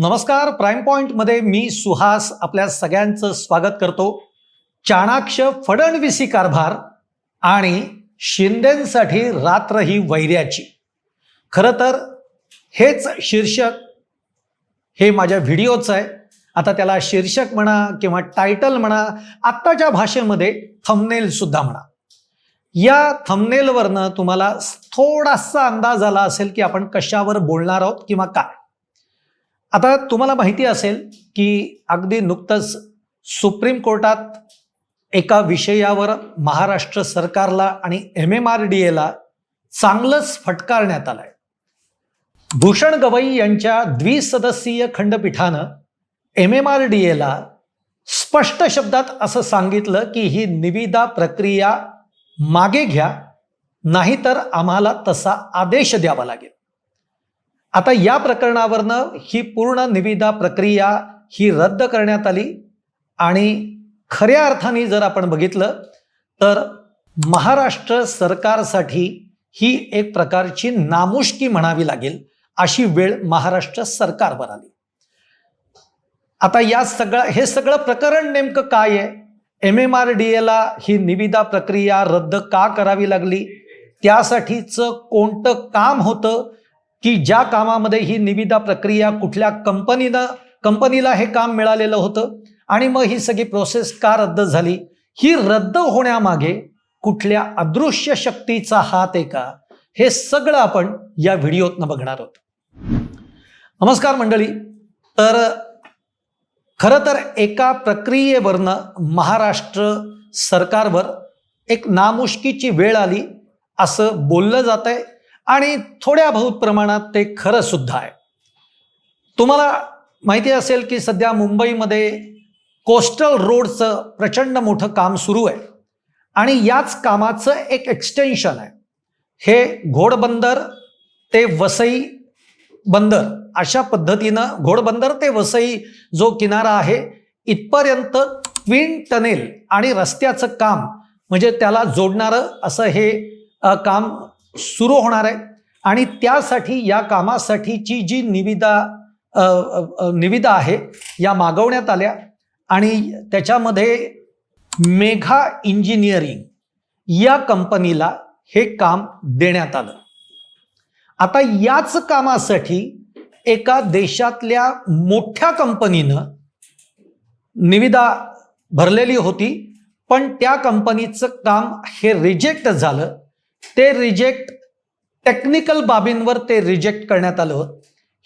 नमस्कार प्राईम पॉइंटमध्ये मी सुहास आपल्या सगळ्यांचं स्वागत करतो. चाणाक्ष फडणवीसी कारभार आणि शिंदेसाठी रात्र ही वैर्याची खरं तर हेच शीर्षक हे माझ्या व्हिडिओचं आहे. आता त्याला शीर्षक म्हणा किंवा टायटल म्हणा आत्ताच्या भाषेमध्ये थमनेलसुद्धा म्हणा. या थमनेलवरनं तुम्हाला थोडासा अंदाज आला असेल की आपण कशावर बोलणार आहोत किंवा काय. आता तुम्हाला माहिती असेल की अगदी नुकतंच सुप्रीम कोर्टात एका विषयावर महाराष्ट्र सरकारला आणि एम एम आर डी एला चांगलंच फटकारण्यात आलंय. भूषण गवई यांच्या द्विसदस्यीय खंडपीठानं एम एम आर डी एला स्पष्ट शब्दात असं सांगितलं की ही निविदा प्रक्रिया मागे घ्या नाहीतर आम्हाला तसा आदेश द्यावा लागेल. आता या प्रकरणावरनं ही पूर्ण निविदा प्रक्रिया ही रद्द करण्यात आली आणि खऱ्या अर्थाने जर आपण बघितलं तर महाराष्ट्र सरकारसाठी ही एक प्रकारची नामुष्की म्हणावी लागेल अशी वेळ महाराष्ट्र सरकारवर आली. आता या सगळं हे सगळं प्रकरण नेमकं काय आहे? एम एम आर डी एला ही निविदा प्रक्रिया रद्द का करावी लागली? त्यासाठीचं कोणतं काम होतं? की ज्या कामामध्ये ही निविदा प्रक्रिया कुठल्या कंपनीनं कंपनीला हे काम मिळालेलं होतं आणि मग ही सगळी प्रोसेस का रद्द झाली? ही रद्द होण्यामागे कुठल्या अदृश्य शक्तीचा हात आहे का? हे सगळं आपण या व्हिडिओतनं बघणार आहोत. नमस्कार मंडळी. तर खरं तर एका प्रक्रियेवरनं महाराष्ट्र सरकारवर एक नामुष्कीची वेळ आली असं बोललं जात आहे आणि थोड्या बहुत प्रमाणात ते खरं सुद्धा आहे. तुम्हाला माहिती असेल की सध्या मुंबईमध्ये कोस्टल रोडचं प्रचंड मोठं काम सुरू आहे. आणि याच कामाचं एक एक्सटेन्शन आहे. हे घोडबंदर ते वसई बंदर अशा पद्धतीनं घोडबंदर ते वसई जो किनारा आहे इथपर्यंत ट्विन टनेल आणि रस्त्याचं काम म्हणजे त्याला जोडणारं असं हे काम सुरू होणार आहे. आणि त्यासाठी या कामासाठीची जी निविदा निविदा आहे या मागवण्यात आल्या. आणि त्याच्यामध्ये मेघा इंजिनिअरिंग या कंपनीला हे काम देण्यात आलं. आता याच कामासाठी एका देशातल्या मोठ्या कंपनीनं निविदा भरलेली होती पण त्या कंपनीचं काम हे रिजेक्ट झालं. ते रिजेक्ट टेक्निकल बाबींवर ते रिजेक्ट करण्यात आलं.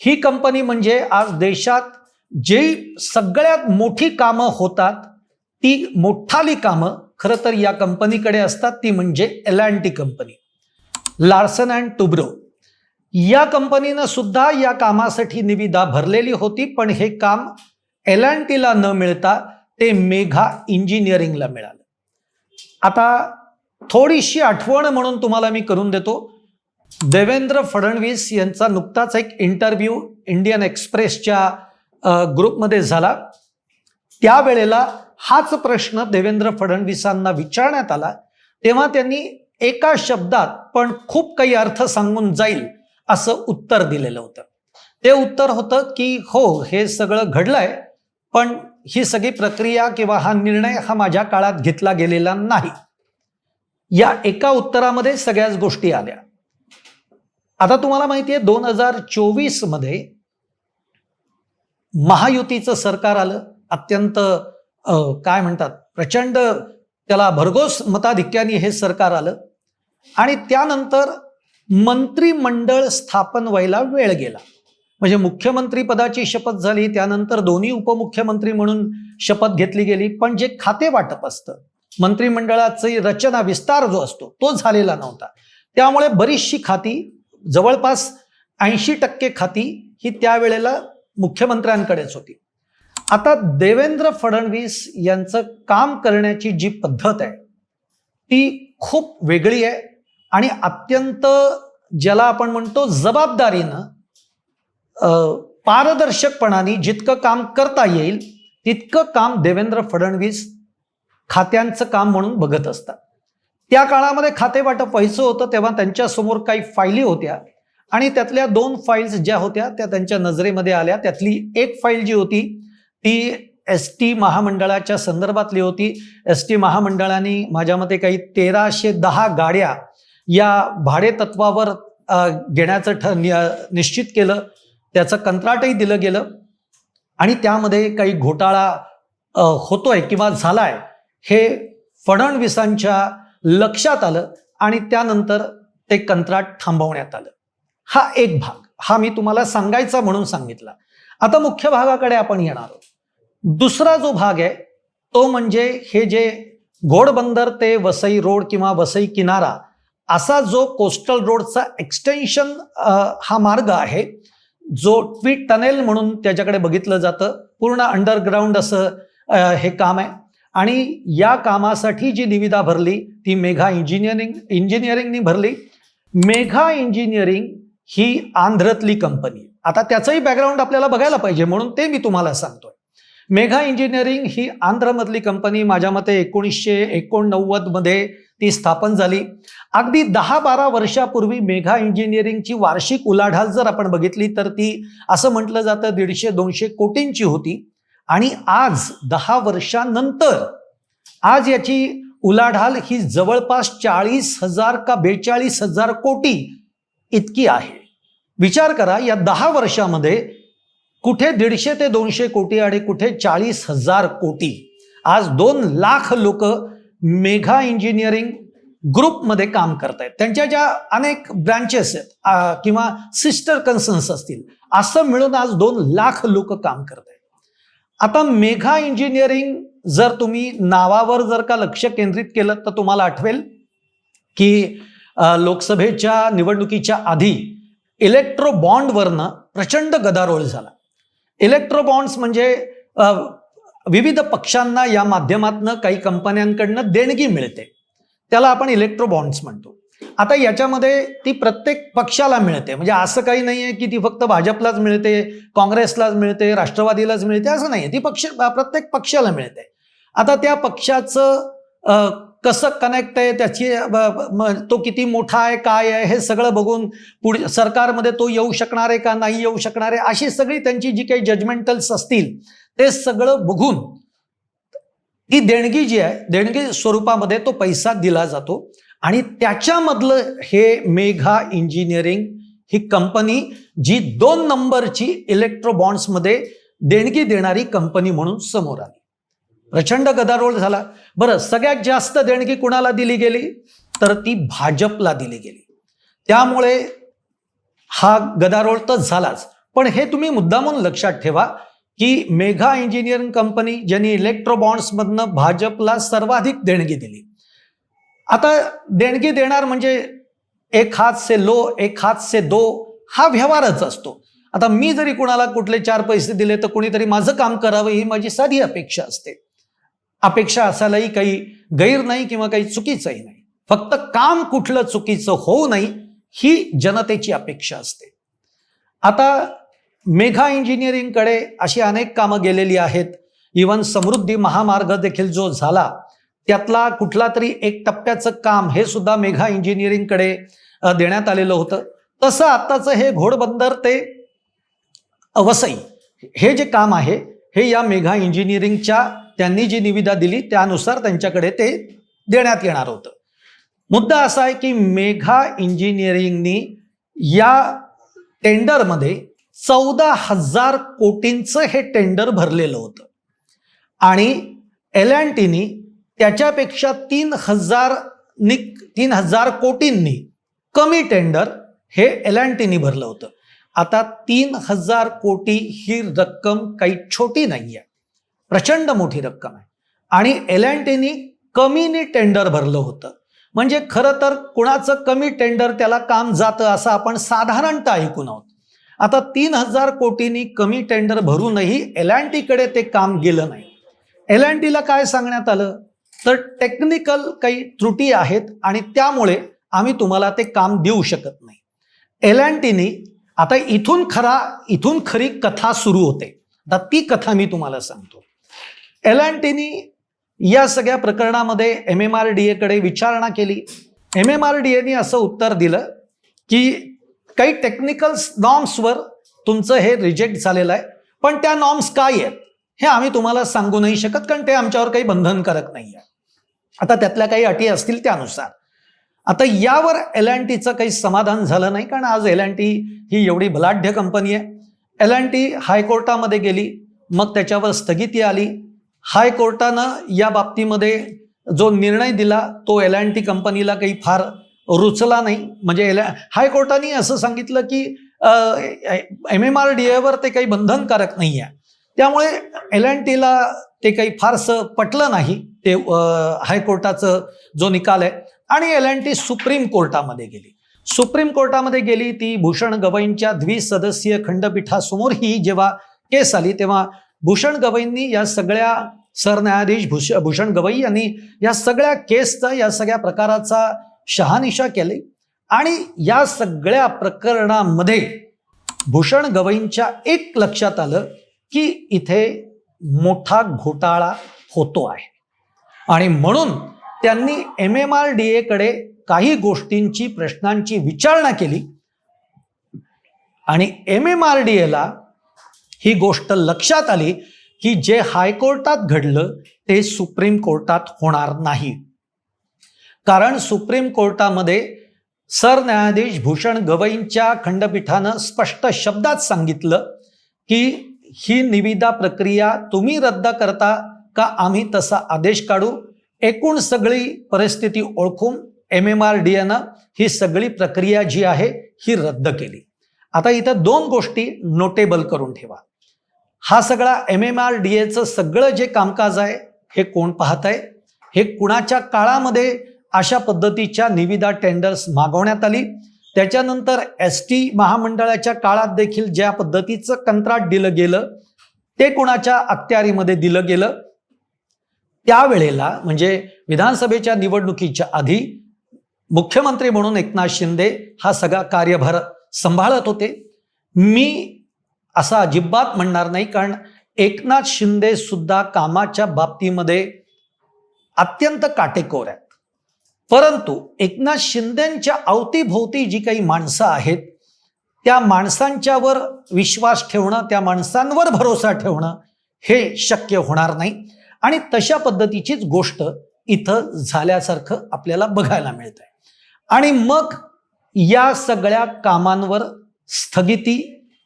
ही कंपनी म्हणजे आज देशात जी सगळ्यात मोठी कामं होतात ती मोठाली कामं खरं तर या कंपनीकडे असतात ती म्हणजे L and T company Larsen and Toubro या कंपनीनं सुद्धा या कामासाठी निविदा भरलेली होती पण हे काम एल अँड टीला न मिळता ते मेघा इंजिनिअरिंगला मिळालं. आता थोडीशी आठवण म्हणून तुम्हाला मी करून देतो. देवेंद्र फडणवीस यांचा नुकताच एक इंटरव्ह्यू इंडियन एक्सप्रेसच्या ग्रुपमध्ये झाला. त्यावेळेला हाच प्रश्न देवेंद्र फडणवीसांना विचारण्यात आला. तेव्हा त्यांनी एका शब्दात पण खूप काही अर्थ सांगून जाईल असं उत्तर दिलेलं होतं. ते उत्तर होतं की हो हे सगळं घडलंय पण ही सगळी प्रक्रिया किंवा हा निर्णय हा माझ्या काळात घेतला गेलेला नाही. या एका उत्तरामध्ये सगळ्याच गोष्टी आल्या. आता तुम्हाला माहिती आहे दोन हजार चोवीसमध्ये महायुतीचं सरकार आलं. अत्यंत काय म्हणतात प्रचंड त्याला भरघोस मताधिक्याने हे सरकार आलं. आणि त्यानंतर मंत्रिमंडळ स्थापन व्हायला वेळ गेला. म्हणजे मुख्यमंत्री पदाची शपथ झाली त्यानंतर दोन्ही उपमुख्यमंत्री म्हणून शपथ घेतली गेली. पण जे खाते वाटप असतं मंत्रिमंडळाची रचना विस्तार जो असतो तो झालेला नव्हता. त्यामुळे बरीचशी खाती जवळपास ऐंशी टक्के खाती ही त्यावेळेला मुख्यमंत्र्यांकडेच होती. आता देवेंद्र फडणवीस यांचं काम करण्याची जी पद्धत आहे ती खूप वेगळी आहे आणि अत्यंत ज्याला आपण म्हणतो जबाबदारीनं पारदर्शकपणाने जितकं काम करता येईल तितकं काम देवेंद्र फडणवीस खात्यांचं काम म्हणून बघत असतात. त्या काळामध्ये खाते वाटप व्हायचं होतं तेव्हा त्यांच्यासमोर काही फायली होत्या. आणि त्यातल्या दोन फाईल्स ज्या होत्या त्या त्यांच्या नजरेमध्ये आल्या. त्यातली एक फाईल जी होती ती एस टी महामंडळाच्या संदर्भातली होती. एस टी महामंडळाने माझ्या मते काही तेराशे दहा गाड्या या भाडे तत्वावर घेण्याचं ठ नि- निश्चित केलं. त्याचं कंत्राटही दिलं गेलं. आणि त्यामध्ये काही घोटाळा होतोय किंवा झालाय हे फडणवीसांच्या लक्षात आलं आणि त्यानंतर ते कंत्राट थांबवण्यात आलं. हा एक भाग. हा मी तुम्हाला सांगायचा म्हणून सांगितला. आता मुख्य भागाकडे आपण येणार आहोत. दुसरा जो भाग आहे तो म्हणजे हे जे घोडबंदर ते वसई रोड किंवा वसई किनारा असा जो कोस्टल रोडचा एक्सटेन्शन हा मार्ग आहे जो ट्वीट टनेल म्हणून त्याच्याकडे बघितलं जातं. पूर्ण अंडरग्राऊंड असं हे काम आहे. आणि या कामासाठी जी निविदा भरली ती मेघा इंजिनिअरिंग इंजिनिअरिंगनी भरली. मेघा इंजिनिअरिंग ही आंध्रातली कंपनी आता त्याचंही बॅकग्राऊंड आपल्याला बघायला पाहिजे म्हणून ते मी तुम्हाला सांगतोय. मेघा इंजिनिअरिंग ही आंध्रमधली कंपनी माझ्या मते एकोणीसशे एकोणनव्वदमध्ये ती स्थापन झाली. अगदी दहा बारा वर्षापूर्वी मेघा इंजिनिअरिंगची वार्षिक उलाढाल जर आपण बघितली तर ती असं म्हटलं जातं दीडशे दोनशे कोटींची होती. आणि आज दहा वर्षानंतर आज याची उलाढाल ही जवळपास चाळीस हजार का बेचाळीस हजार कोटी इतकी आहे. विचार करा या दहा वर्षामध्ये कुठे दीडशे ते दोनशे कोटी आणि कुठे चाळीस हजार कोटी. आज दोन लाख लोक मेघा इंजिनिअरिंग ग्रुपमध्ये काम करत आहेत त्यांच्या ज्या अनेक ब्रँचेस आहेत किंवा सिस्टर कन्सन्स असतील असं मिळून आज दोन लाख लोक काम करत आहेत आता मेघा इंजिनिअरिंग जर तुम्ही नावावर जर का लक्ष केंद्रित केलं तर तुम्हाला आठवेल की लोकसभेच्या निवडणुकीच्या आधी इलेक्ट्रो बॉन्डवरनं प्रचंड गदारोळ झाला. इलेक्ट्रो बॉन्ड्स म्हणजे विविध पक्षांना या माध्यमातनं काही कंपन्यांकडनं देणगी मिळते. त्याला आपण इलेक्ट्रो बॉन्ड्स म्हणतो. आता याच्यामध्ये ती प्रत्येक पक्षाला मिळते. म्हणजे असं काही नाही आहे की ती फक्त भाजपलाच मिळते काँग्रेसलाच मिळते राष्ट्रवादीलाच मिळते असं नाही ती पक्ष प्रत्येक पक्षाला मिळते. आता त्या पक्षाचं कसं कनेक्ट आहे त्याची तो किती मोठा आहे काय आहे हे सगळं बघून पुढे सरकारमध्ये तो येऊ शकणार आहे का नाही येऊ शकणार आहे अशी सगळी त्यांची जी काही जजमेंटल्स असतील ते सगळं बघून ती देणगी जी आहे देणगी स्वरूपामध्ये तो पैसा दिला जातो. आणि त्याच्यामधलं हे मेघा इंजिनिअरिंग ही कंपनी जी दोन नंबरची इलेक्ट्रो बॉन्ड्समध्ये देणगी देणारी कंपनी म्हणून समोर आली. प्रचंड गदारोळ झाला. बरं सगळ्यात जास्त देणगी कुणाला दिली गेली? तर ती भाजपला दिली गेली. त्यामुळे हा गदारोळ तर झालाच. पण हे तुम्ही मुद्दामून लक्षात ठेवा की मेघा इंजिनिअरिंग कंपनी ज्यांनी इलेक्ट्रो बॉन्ड्समधनं भाजपला सर्वाधिक देणगी दिली आता देणगी देणार म्हणजे एक हात से लो एक हात से दो हा व्यवहारच असतो. आता मी जरी कुणाला कुठले चार पैसे दिले तर कुणीतरी माझं काम करावं ही माझी साधी अपेक्षा असते. अपेक्षा असायलाही काही गैर नाही किंवा काही चुकीचंही नाही. फक्त काम कुठलं चुकीचं होऊ नाही ही जनतेची अपेक्षा असते. आता मेघा इंजिनिअरिंगकडे अशी अनेक कामं गेलेली आहेत. इवन समृद्धी महामार्ग देखील जो झाला त्यातला कुठला तरी एक टप्प्याचं काम हे सुद्धा मेघा इंजिनिअरिंगकडे देण्यात आलेलं होतं. तसं आत्ताचं हे घोडबंदर ते वसई हे जे काम आहे हे या मेघा इंजिनिअरिंगच्या त्यांनी जी निविदा दिली त्यानुसार त्यांच्याकडे ते देण्यात येणार होतं. मुद्दा असा आहे की मेघा इंजिनिअरिंगनी या टेंडरमध्ये चौदा हजार कोटींचं हे टेंडर भरलेलं होतं. आणि एल अँड टीनी त्याच्यापेक्षा तीन हजार नि तीन हजार कोटींनी कमी टेंडर हे एल टीनी भरलं होतं. आता तीन हजार कोटी ही रक्कम काही छोटी नाही आहे प्रचंड मोठी रक्कम आहे. आणि एल टीनी कमीने टेंडर भरलं होतं. म्हणजे खरं तर कुणाचं कमी टेंडर त्याला काम जातं असं आपण साधारणतः ऐकून आहोत. आता तीन हजार कोटींनी कमी टेंडर भरूनही एल टीकडे ते काम गेलं नाही. एल टीला काय सांगण्यात आलं? तर टेक्निकल काही त्रुटी आहेत आणि त्यामुळे आम्ही तुम्हाला ते काम देऊ शकत नाही. एल अँड टीनी आता इथून खरा इथून खरी कथा सुरू होते. आता ती कथा मी तुम्हाला सांगतो. एल अँड टीनी या सगळ्या प्रकरणामध्ये एम एम आर डी एकडे विचारणा केली. एम एम आर डी एने असं उत्तर दिलं की काही टेक्निकल नॉर्म्सवर तुमचं हे रिजेक्ट झालेलं आहे. पण त्या नॉर्म्स काय आहेत हे आम्ही तुम्हाला सांगू नाही शकत कारण ते आमच्यावर काही बंधनकारक नाही आहे आता त्यातल्या काही अटी असतील त्यानुसार. आता यावर एल अँड टीचं काही समाधान झालं नाही कारण आज एल अँड टी ही एवढी भलाढ्य कंपनी आहे. एल अँड टी हायकोर्टामध्ये गेली मग त्याच्यावर स्थगिती आली. हायकोर्टानं या बाबतीमध्ये जो निर्णय दिला तो एल अँड टी कंपनीला काही फार रुचला नाही. म्हणजे एल हायकोर्टाने असं सांगितलं की एम एम आर डी एवर ते काही बंधनकारक नाही आहे त्यामुळे एल अँड टीला ते काही फारसं पटलं नाही. ते हायकोर्टाचं जो निकाल आहे. आणि एल अँड टी सुप्रीम कोर्टामध्ये गेली. सुप्रीम कोर्टामध्ये गेली ती भूषण गवईंच्या द्विसदस्यीय खंडपीठासमोर ही जेव्हा केस आली तेव्हा भूषण गवईंनी या सगळ्या सरन्यायाधीश भूष भूषण गवई यांनी या सगळ्या केसचा या सगळ्या प्रकाराचा शहानिशा केली. आणि या सगळ्या प्रकरणामध्ये भूषण गवईंच्या एक लक्षात आलं की इथे मोठा घोटाळा होतो आहे. आणि म्हणून त्यांनी एम एम आर डी एकडे काही गोष्टींची प्रश्नांची विचारणा केली. आणि एम एम आर डी एला ही गोष्ट लक्षात आली की जे हायकोर्टात घडलं ते सुप्रीम कोर्टात होणार नाही. कारण सुप्रीम कोर्टामध्ये सरन्यायाधीश भूषण गवईंच्या खंडपीठानं स्पष्ट शब्दात सांगितलं की ही निविदा प्रक्रिया तुम्ही रद्द करता का आम्ही तसा आदेश काढू? एकूण सगळी परिस्थिती ओळखून एम एम आर डी एनं ही सगळी प्रक्रिया जी आहे ही रद्द केली. आता इथं दोन गोष्टी नोटेबल करून ठेवा. हा सगळा एम एम आर डी एचं सगळं जे कामकाज आहे हे कोण पाहत आहे? हे कुणाच्या काळामध्ये अशा पद्धतीच्या निविदा टेंडर्स मागवण्यात आली? त्याच्यानंतर एस टी महामंडळाच्या काळात देखील ज्या पद्धतीचं कंत्राट दिलं गेलं ते कोणाच्या अखत्यारीमध्ये दिलं गेलं? त्यावेळेला म्हणजे विधानसभेच्या निवडणुकीच्या आधी मुख्यमंत्री म्हणून एकनाथ शिंदे हा सगळा कार्यभार सांभाळत होते. मी असा अजिबात म्हणणार नाही कारण एकनाथ शिंदे सुद्धा कामाच्या बाबतीमध्ये अत्यंत काटेकोर आहे. परंतु एकनाथ शिंदेच्या अवतीभोवती जी काही माणसं आहेत त्या माणसांच्यावर विश्वास ठेवणं त्या माणसांवर भरोसा ठेवणं हे शक्य होणार नाही. आणि तशा पद्धतीचीच गोष्ट इथं झाल्यासारखं आपल्याला बघायला मिळत आहे आणि मग या सगळ्या कामांवर स्थगिती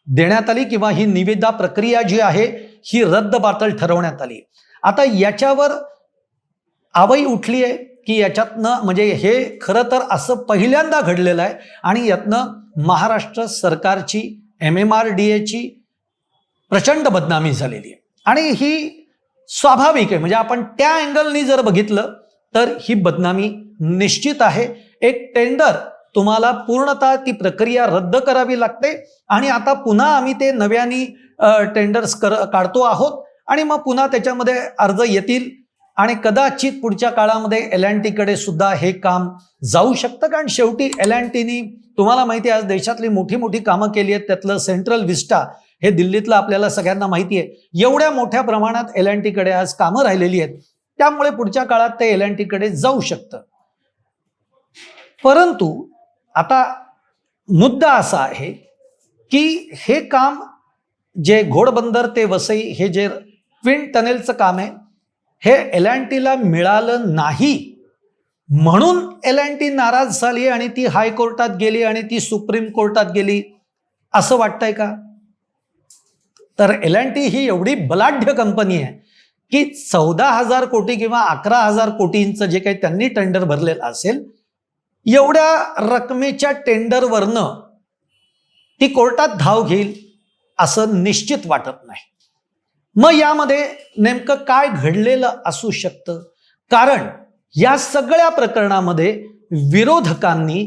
देण्यात आली किंवा ही निविदा प्रक्रिया जी आहे ही रद्द बातल ठरवण्यात आली. आता याच्यावर आवई उठली आहे की याच्यातनं म्हणजे हे खरं तर असं पहिल्यांदा घडलेलं आहे. आणि यातनं महाराष्ट्र सरकारची एम एम आर डी एची प्रचंड बदनामी झालेली आहे. आणि ही स्वाभाविक आहे. म्हणजे आपण त्या अँगलनी जर बघितलं तर ही बदनामी निश्चित आहे. एक टेंडर तुम्हाला पूर्णतः ती प्रक्रिया रद्द करावी लागते. आणि आता पुन्हा आम्ही ते नव्याने टेंडर्स कर काढतो आहोत. आणि मग पुन्हा त्याच्यामध्ये अर्ज येतील. आणि कदाचित पुढच्या काळामध्ये एल अँड टीकडे सुद्धा हे काम जाऊ शकतं. कारण शेवटी एल अँड टीनी तुम्हाला माहिती आहे आज देशातली मोठी मोठी कामं केली आहेत. त्यातलं सेंट्रल विस्टा हे दिल्लीतलं आपल्याला सगळ्यांना माहिती आहे. एवढ्या मोठ्या प्रमाणात एल अँड टीकडे आज कामं राहिलेली आहेत. त्यामुळे पुढच्या काळात ते एल अँड टीकडे जाऊ शकतं. परंतु आता मुद्दा असा आहे की हे काम जे घोडबंदर ते वसई हे जे ट्विन टनेलचं काम आहे हे एल अँड टीला मिळालं नाही. म्हणून एल अँड टी नाराज झाली आणि ती हायकोर्टात गेली आणि ती सुप्रीम कोर्टात गेली. असं वाटतंय का? तर एल अँड टी ही एवढी बलाढ्य कंपनी आहे की चौदा हजार कोटी किंवा अकरा हजार कोटींचं जे काही त्यांनी टेंडर भरलेलं असेल एवढ्या रकमेच्या टेंडरवरनं ती कोर्टात धाव घेईल असं निश्चित वाटत नाही. मग यामध्ये नेमकं काय घडलेलं असू शकतं? कारण या सगळ्या प्रकरणामध्ये विरोधकांनी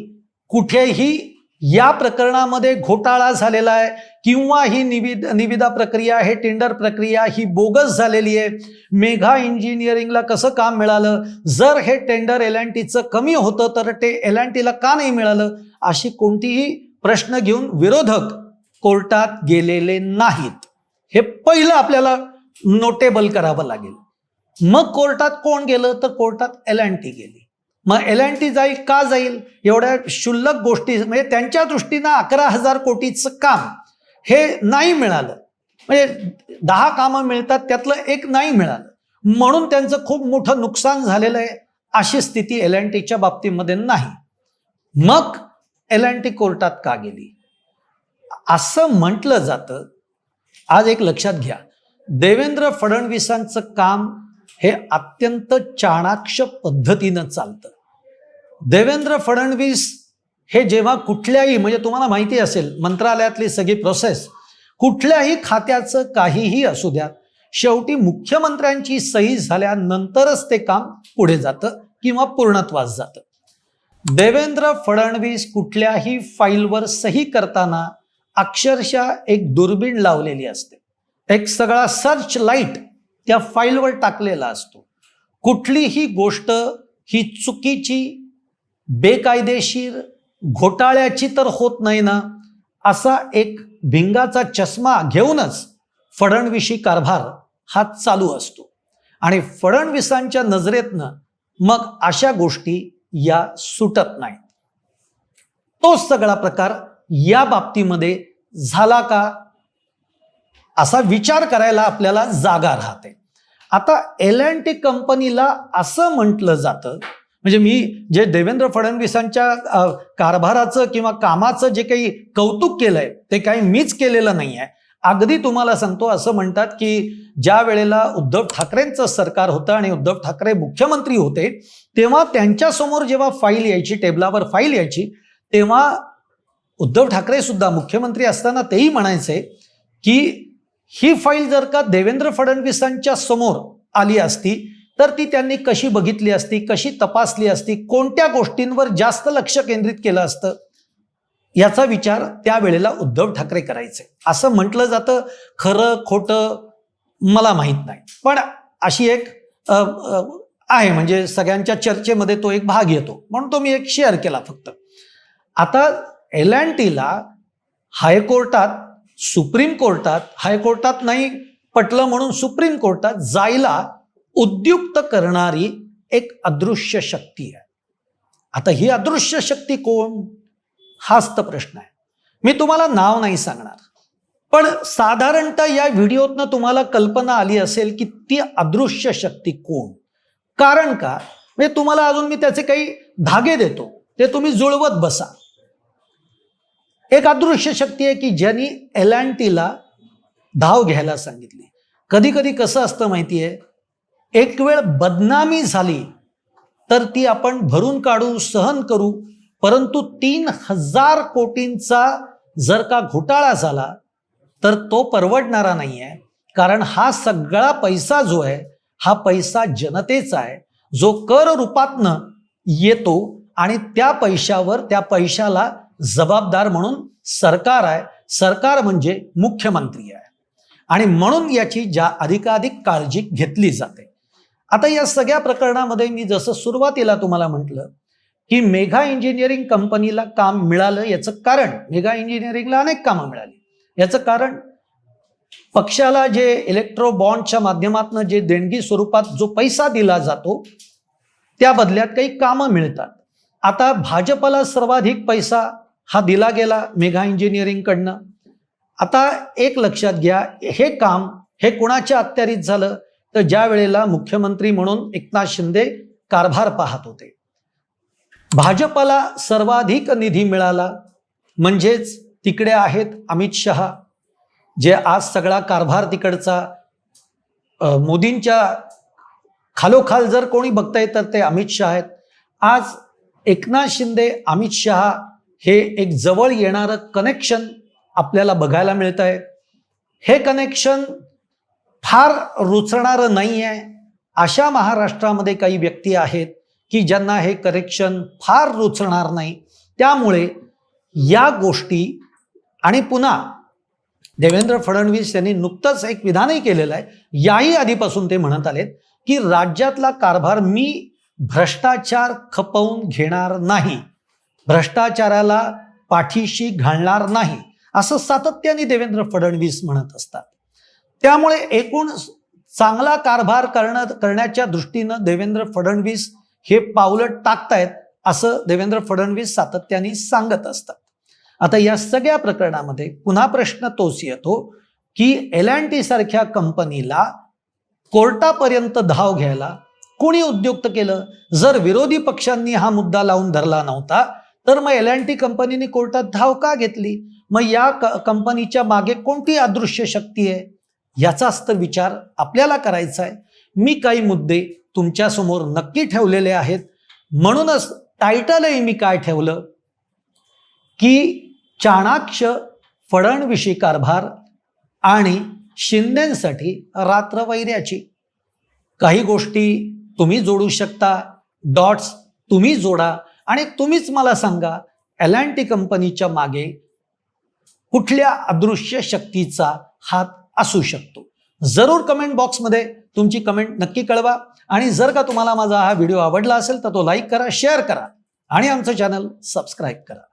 कुठेही या प्रकरणामध्ये घोटाळा झालेला आहे किंवा ही निविद निविदा प्रक्रिया हे टेंडर प्रक्रिया ही बोगस झालेली आहे. मेघा इंजिनिअरिंगला कसं काम मिळालं? जर हे टेंडर एल अँड टीचं कमी होतं तर ते एल अँड टीला का नाही मिळालं? अशी कोणतीही प्रश्न घेऊन विरोधक कोर्टात गेलेले नाहीत. हे पहिलं आपल्याला नोटेबल करावं लागेल. मग कोर्टात कोण गेलं? तर कोर्टात एल अँड टी गेली. मग एल अँड टी जाईल का जाईल? एवढ्या क्षुल्लक गोष्टी म्हणजे त्यांच्या दृष्टीनं अकरा हजार कोटीचं काम हे नाही मिळालं. म्हणजे दहा कामं मिळतात त्यातलं एक नाही मिळालं. म्हणून त्यांचं खूप मोठं नुकसान झालेलं आहे अशी स्थिती एल अँड टीच्या बाबतीमध्ये नाही. मग एल अँड टी कोर्टात का गेली? असं म्हटलं जातं आज एक लक्षात घ्या. देवेंद्र फडणवीसांचं काम हे अत्यंत चाणाक्ष पद्धतीनं चालतं. देवेंद्र फडणवीस हे जेव्हा कुठल्याही म्हणजे तुम्हाला माहिती असेल मंत्रालयातली सगळी प्रोसेस कुठल्याही खात्याचं काहीही असू द्या शेवटी मुख्यमंत्र्यांची सही झाल्यानंतरच ते काम पुढे जातं किंवा पूर्णत्वास जातं. देवेंद्र फडणवीस कुठल्याही फाईलवर सही करताना अक्षरशः एक दुर्बीण लावलेली असते. एक सगळा सर्च लाइट त्या फाईलवर टाकलेला असतो. कुठलीही गोष्ट ही चुकीची बेकायदेशीर घोटाळ्याची तर होत नाही ना असा एक भिंगाचा चष्मा घेऊनच फडणवीशी कारभार हा चालू असतो. आणि फडणवीसांच्या नजरेतनं मग अशा गोष्टी या सुटत नाहीत. तोच सगळा प्रकार या बाबतीमध्ये झाला का? असा विचार करायला आपल्याला जागा राहते. आता एल अँड टी कंपनीला असं म्हटलं जातं म्हणजे मी जे देवेंद्र फडणवीसांच्या कारभाराचं किंवा कामाचं जे काही कौतुक केलंय ते काही मीच केलेलं नाही आहे अगदी तुम्हाला सांगतो असं म्हणतात की ज्या वेळेला उद्धव ठाकरेंचं सरकार होतं आणि उद्धव ठाकरे मुख्यमंत्री होते तेव्हा त्यांच्यासमोर जेव्हा फाईल यायची टेबलावर फाईल यायची तेव्हा उद्धव ठाकरे सुद्धा मुख्यमंत्री असताना तेही म्हणायचे की ही फाईल जर का देवेंद्र फडणवीसांच्या समोर आली असती तर ती त्यांनी कशी बघितली असती कशी तपासली असती कोणत्या गोष्टींवर जास्त लक्ष केंद्रित केलं असतं याचा विचार त्यावेळेला उद्धव ठाकरे करायचे. असं म्हटलं जातं खरं खोटं मला माहीत नाही. पण अशी एक आहे म्हणजे सगळ्यांच्या चर्चेमध्ये तो एक भाग येतो. म्हणून तो मी एक शेअर केला फक्त. आता एल अँड टीला हायकोर्टात सुप्रीम कोर्टात हायकोर्टात नाही पटलं म्हणून सुप्रीम कोर्टात जायला उद्युक्त करणारी एक अदृश्य शक्ती आहे. आता ही अदृश्य शक्ती कोण? हाच तर प्रश्न आहे. मी तुम्हाला नाव नाही सांगणार पण साधारणतः या व्हिडिओतनं तुम्हाला कल्पना आली असेल की ती अदृश्य शक्ती कोण? कारण का? म्हणजे तुम्हाला अजून मी त्याचे काही धागे देतो. ते तुम्ही जुळवत बसा. एक अदृश्य शक्ती आहे की ज्यांनी एल अँड टीला धाव घ्यायला सांगितली. कधी कधी कसं असतं माहिती आहे एक वेळ बदनामी झाली तर ती आपण भरून काढू सहन करू परंतु तीन हजार कोटींचा जर का घोटाळा झाला तर तो परवडणारा नाही आहे कारण हा सगळा पैसा जो आहे हा पैसा जनतेचा आहे. जो कर रूपातनं येतो आणि त्या पैशावर त्या पैशाला जबाबदार म्हणून सरकार आहे. सरकार म्हणजे मुख्यमंत्री आहे. आणि म्हणून याची ज्या अधिकाधिक काळजी घेतली जाते. आता या सगळ्या प्रकरणामध्ये मी जसं सुरुवातीला तुम्हाला म्हटलं की मेघा इंजिनिअरिंग कंपनीला काम मिळालं याचं कारण मेघा इंजिनिअरिंगला अनेक कामं मिळाली. याचं कारण पक्षाला जे इलेक्ट्रो बॉन्डच्या माध्यमातून जे देणगी स्वरूपात जो पैसा दिला जातो त्या बदल्यात काही कामं मिळतात. आता भाजपला सर्वाधिक पैसा हा दिला गेला मेघा इंजिनिअरिंगकडनं. आता एक लक्षात घ्या हे काम हे कुणाच्या अखत्यारीत झालं? तर ज्या वेळेला मुख्यमंत्री म्हणून एकनाथ शिंदे कारभार पाहत होते. भाजपला सर्वाधिक निधी मिळाला म्हणजेच तिकडे आहेत अमित शहा जे आज सगळा कारभार तिकडचा मोदींच्या खालोखाल जर कोणी बघताय तर ते अमित शहा आहेत. आज एकनाथ शिंदे अमित शहा हे एक जवळ येणारं कनेक्शन आपल्याला बघायला मिळत आहे हे कनेक्शन फार रुचणारं नाही आहे अशा महाराष्ट्रामध्ये काही व्यक्ती आहेत की ज्यांना हे कनेक्शन फार रुचणार नाही. त्यामुळे या गोष्टी आणि पुन्हा देवेंद्र फडणवीस यांनी नुकतंच एक विधानही केलेलं आहे. याही आधीपासून ते म्हणत आलेत की राज्यातला कारभार मी भ्रष्टाचार खपवून घेणार नाही. भ्रष्टाचाराला पाठीशी घालणार नाही असं सातत्याने देवेंद्र फडणवीस म्हणत असतात. त्यामुळे एकूण चांगला कारभार करणं करण्याच्या दृष्टीनं देवेंद्र फडणवीस हे पावलं टाकतायत असं देवेंद्र फडणवीस सातत्याने सांगत असतात. आता या सगळ्या प्रकरणामध्ये पुन्हा प्रश्न तोच येतो की एल अँड टी सारख्या कंपनीला कोर्टापर्यंत धाव घ्यायला कोणी उद्युक्त केलं? जर विरोधी पक्षांनी हा मुद्दा लावून धरला नव्हता तर मग एल अँड टी कंपनीने कोर्टात धाव का घेतली? मग या कंपनीच्या मागे कोणती अदृश्य शक्ती आहे? याचाच तर विचार आपल्याला करायचा आहे. मी काही मुद्दे तुमच्यासमोर नक्की ठेवलेले आहेत. म्हणूनच टायटलही मी काय ठेवलं? की चाणाक्ष फडणविषयी कारभार आणि शिंदेसाठी रात्र वैर्याची काही गोष्टी तुम्ही जोडू शकता डॉट्स तुम्ही जोडा आणि तुम्हीच मला सांगा एल अँड टी कंपनीच्या मागे कुठल्या अदृश्य शक्तीचा हात असू शकतो? जरूर कमेंट बॉक्समध्ये तुमची कमेंट नक्की कळवा. आणि जर का तुम्हाला माझा हा व्हिडिओ आवडला असेल तर तो लाईक करा शेअर करा. आणि आमचं चॅनल सबस्क्राईब करा.